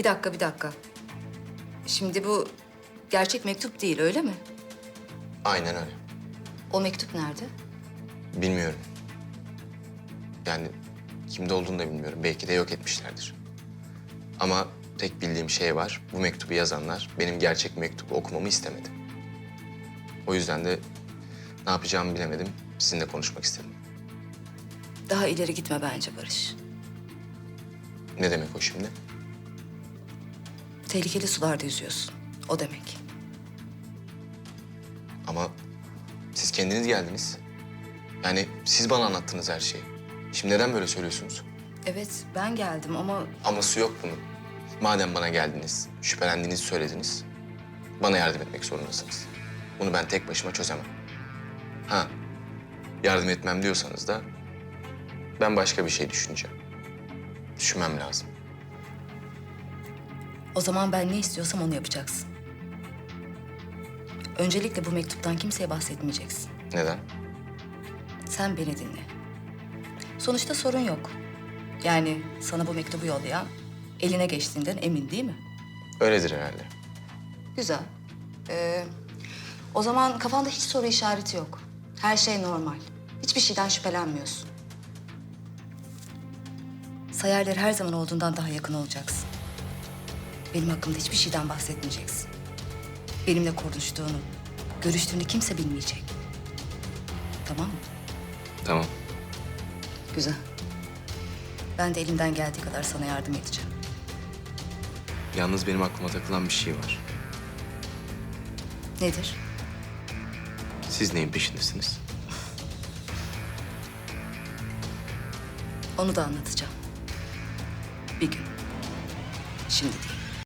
Bir dakika, bir dakika. Şimdi bu gerçek mektup değil, öyle mi? Aynen öyle. O mektup nerede? Bilmiyorum. Yani kimde olduğunu da bilmiyorum. Belki de yok etmişlerdir. Ama tek bildiğim şey var. Bu mektubu yazanlar benim gerçek mektubu okumamı istemedi. O yüzden de ne yapacağımı bilemedim. Sizinle konuşmak istedim. Daha ileri gitme bence Barış. Ne demek o şimdi? Tehlikeli sularda yüzüyorsun. O demek. Ama siz kendiniz geldiniz. Yani siz bana anlattınız her şeyi. Şimdi neden böyle söylüyorsunuz? Evet, ben geldim ama Aması yok bunun. Madem bana geldiniz, şüphelendiğinizi söylediniz. Bana yardım etmek zorundasınız. Bunu ben tek başıma çözemem. Ha, yardım etmem diyorsanız da ben başka bir şey düşüneceğim. Düşünmem lazım. O zaman ben ne istiyorsam onu yapacaksın. Öncelikle bu mektuptan kimseye bahsetmeyeceksin. Neden? Sen beni dinle. Sonuçta sorun yok. Yani sana bu mektubu yollayan eline geçtiğinden emin değil mi? Öyledir herhalde. Güzel. Ee, o zaman kafanda hiç soru işareti yok. Her şey normal. Hiçbir şeyden şüphelenmiyorsun. Sayarlar her zaman olduğundan daha yakın olacaksın. Benim hakkımda hiçbir şeyden bahsetmeyeceksin. Benimle konuştuğunu, görüştüğünü kimse bilmeyecek. Tamam mı? Tamam. Güzel. Ben de elimden geldiği kadar sana yardım edeceğim. Yalnız benim aklıma takılan bir şey var. Nedir? Siz neyin peşindesiniz? Onu da anlatacağım. Bir gün. Şimdi değil.